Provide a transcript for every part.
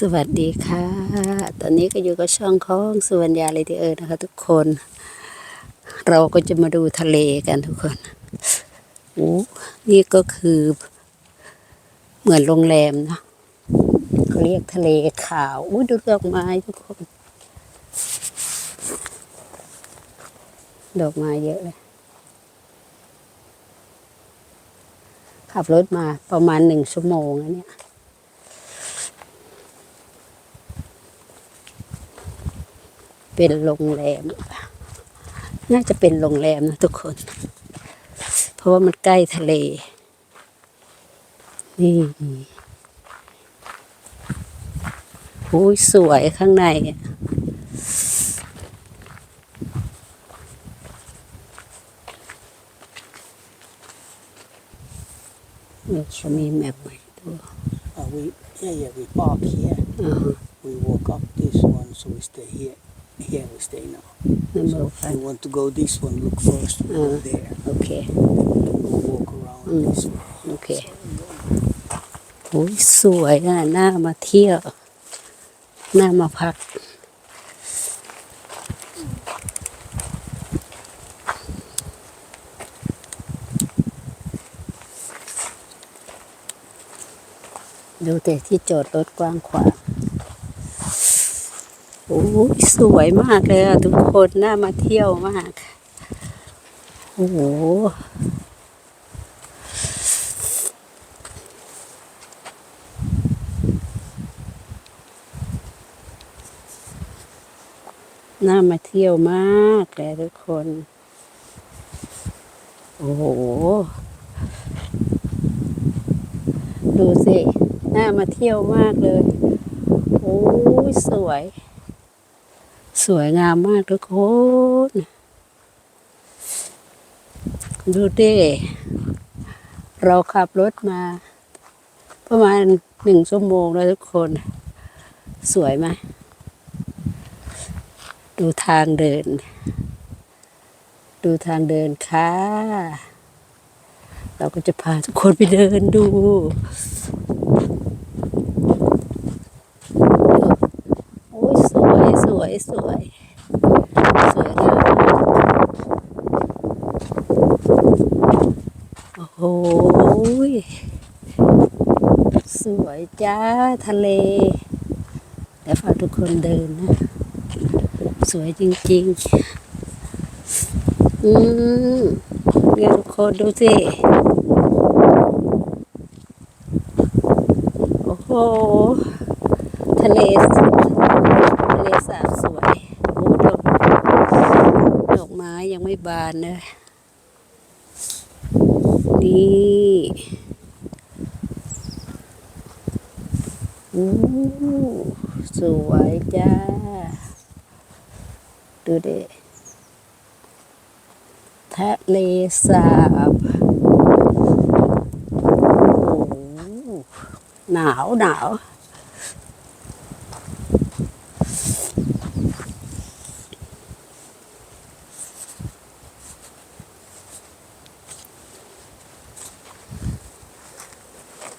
สวัสดีค่ะ ตอนนี้ก็อยู่กับช่องของสุวรรณยาเลเดเออร์นะคะ ทุกคน เราก็จะมาดูทะเลกันทุกคนโอ้นี่ก็คือเหมือนโรงแรมนะเขาเรียกทะเลขาวอุ้ดูดอกไม้ทุกคน ดอกไม้เยอะเลย ขับรถมาประมาณหนึ่งชั่วโมงแล้วเนี่ย เป็นโรงแรม น่าจะเป็นโรงแรมนะทุกคน เพราะว่ามันใกล้ทะเล นี่โอ้ยสวยข้างในอะนี่เขามีแมปใหม่ตัว Uh, we yeah yeah we park here. อ่า We walk up this one, so we stay here. Here we stay now. number So if five you want to go this one, look first. We go Uh. there. โอเค We'll walk around Mm. this way. โอเคโอ้ยสวยอะน่ามาเที่ยวน่ามาพัก ดูแต่ที่จอดรถกว้างขวางโอ้สวยมากเลยทุกคนน่ามาเที่ยวมาก โอ้โหน่ามาเที่ยวมากเลยทุกคน โอ้โห ดูสิ น่ามาเที่ยวมากเลย โอ้ยสวย สวยงามมากทุกคน ดูดิเราขับรถมา ประมาณหนึ่งชั่วโมงแล้วทุกคน สวยไหมดูทางเดิน ดูทางเดินค่ะ เราก็จะพาทุกคนไปเดินดู โอ้ยส วยสวยสวยงามโอ้โหสวยจ้าทะเลเดี๋ยวพาทุกคนเดินนะ สวยจริง ๆ อืมเนี่ยทุกคนดูสิ โอ้โห ทะเลสทะเลสาบสวย โอ้ดอกดอกไม้ยังไม่ บานเลยนี่อู้สวยจ้า ดูดิทะเลสาบโอ้หนาวหนาว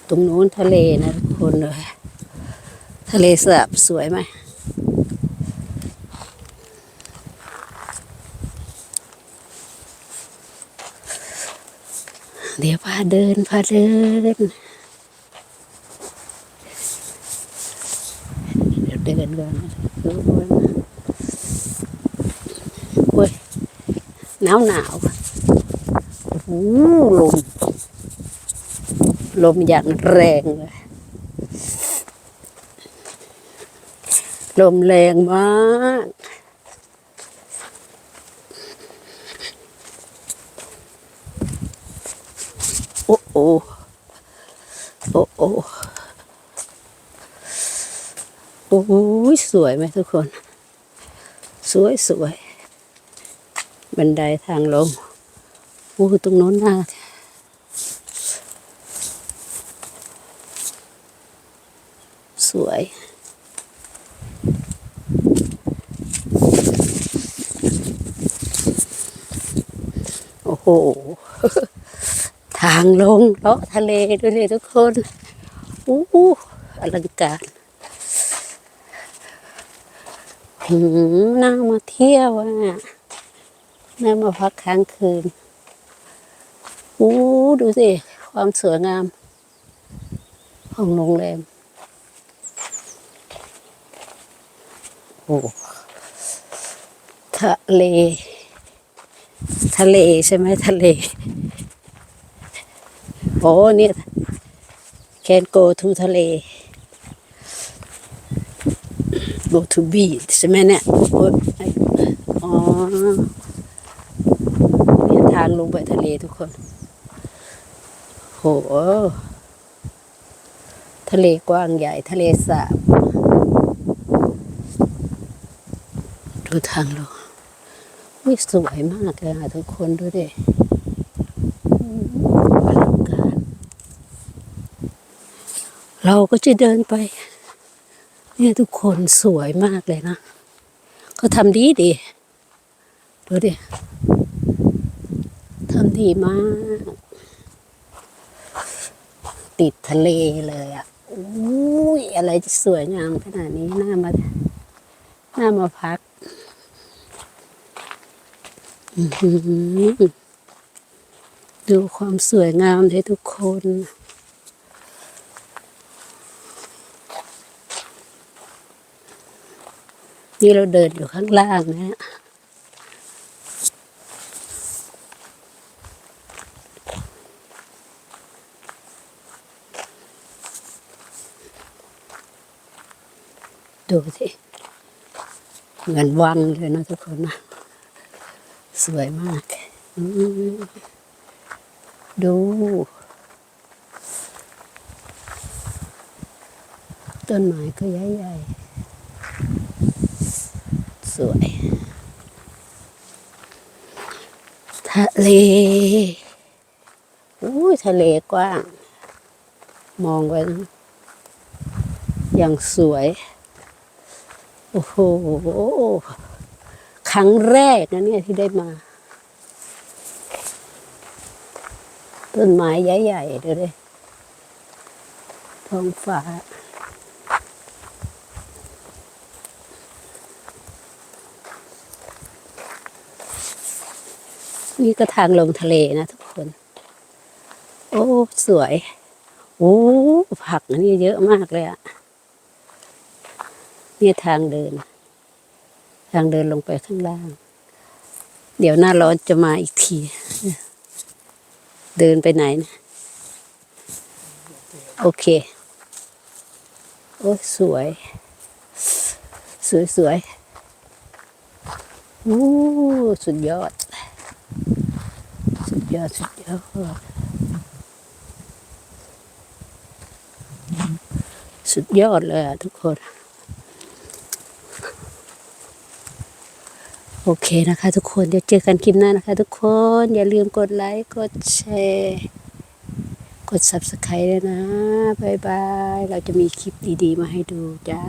ตรงนู้นทะเลนะทุกคนเลยทะเลสาบสวยไหมเดี๋ยวพาเดินพาเดิน เดี๋ยวเดินก่อนทุกคนโอ้ยหนาวหนาวโอ้หลม ลมอย่างแรงเลยลมแรงมากโอ้โอ้โอ้โอ้โอ้ยสวยไหมทุกคน สวยสวย บันไดทางลงโอ้ตรงโน้นน่าสวย โอ้โหทางลงเลาะทะเลด้วยเลยทุกคนอู้หูอลังการหืมน่ามาเที่ยวอะน่ามาพักค้างคืนอู้ดูสิ ความสวยงาม ของโรงแรมโอ้ทะเล ทะเลใช่ไหมทะเล โอ้เนี่ย can go to ทะเล go to beach ใช่ไหมเนี่ยโอ๊ยไอ้อ๋อเนี่ยทางลงไปทะเลทุกคน โห ทะเลกว้างใหญ่ทะเลสาบ ดูทางลง วิสวยมากเลยค่ะทุกคนดูดิอลังการ เราก็จะเดินไป เนี่ยทุกคนสวยมากเลยนะเขาทำดีดีดูดิทำดีมาก ติดทะเลเลยอะอุ้ยอะไรจะสวยงามขนาดนี้น่ามาน่ามาพัก ดูความสวยงามเลยทุกคน นี่เราเดินอยู่ข้างล่างนะฮะดูสิเหมือนวังเลยนะทุกคนนะ สวยมาก ดู ต้นไม้ก็ใหญ่ๆ สวย ทะเลอุ้ยทะเลกว้าง มองไปนะอย่างสวย โอ้โห รั้งแรกนะเนี่ยที่ได้มา ต้นไม้ใหญ่ๆดูเลยท้องฟ้านี่ก็ทางลงทะเลนะทุกคน โอ้ สวย โอ้ ผักนนี้เยอะมากเลยอะนี่ทางเดินางเดินลงไปข้างล่าง เดี๋ยวหน้าร้อนจะมาอีกที เดินไปไหนนะโอเค โอ้สวย สวยสวยโอ้สุดยอด สุดยอด สุดยอด สุดยอดเลยอะทุกคน โอเคนะคะ ทุกคนเดี๋ยวเจอกันคลิปหน้านะคะ ทุกคนอย่าลืมกดไลค์กดแชร์กด subscribe ด้วยนะบายบาย เราจะมีคลิปดีๆ มาให้ดูจ้า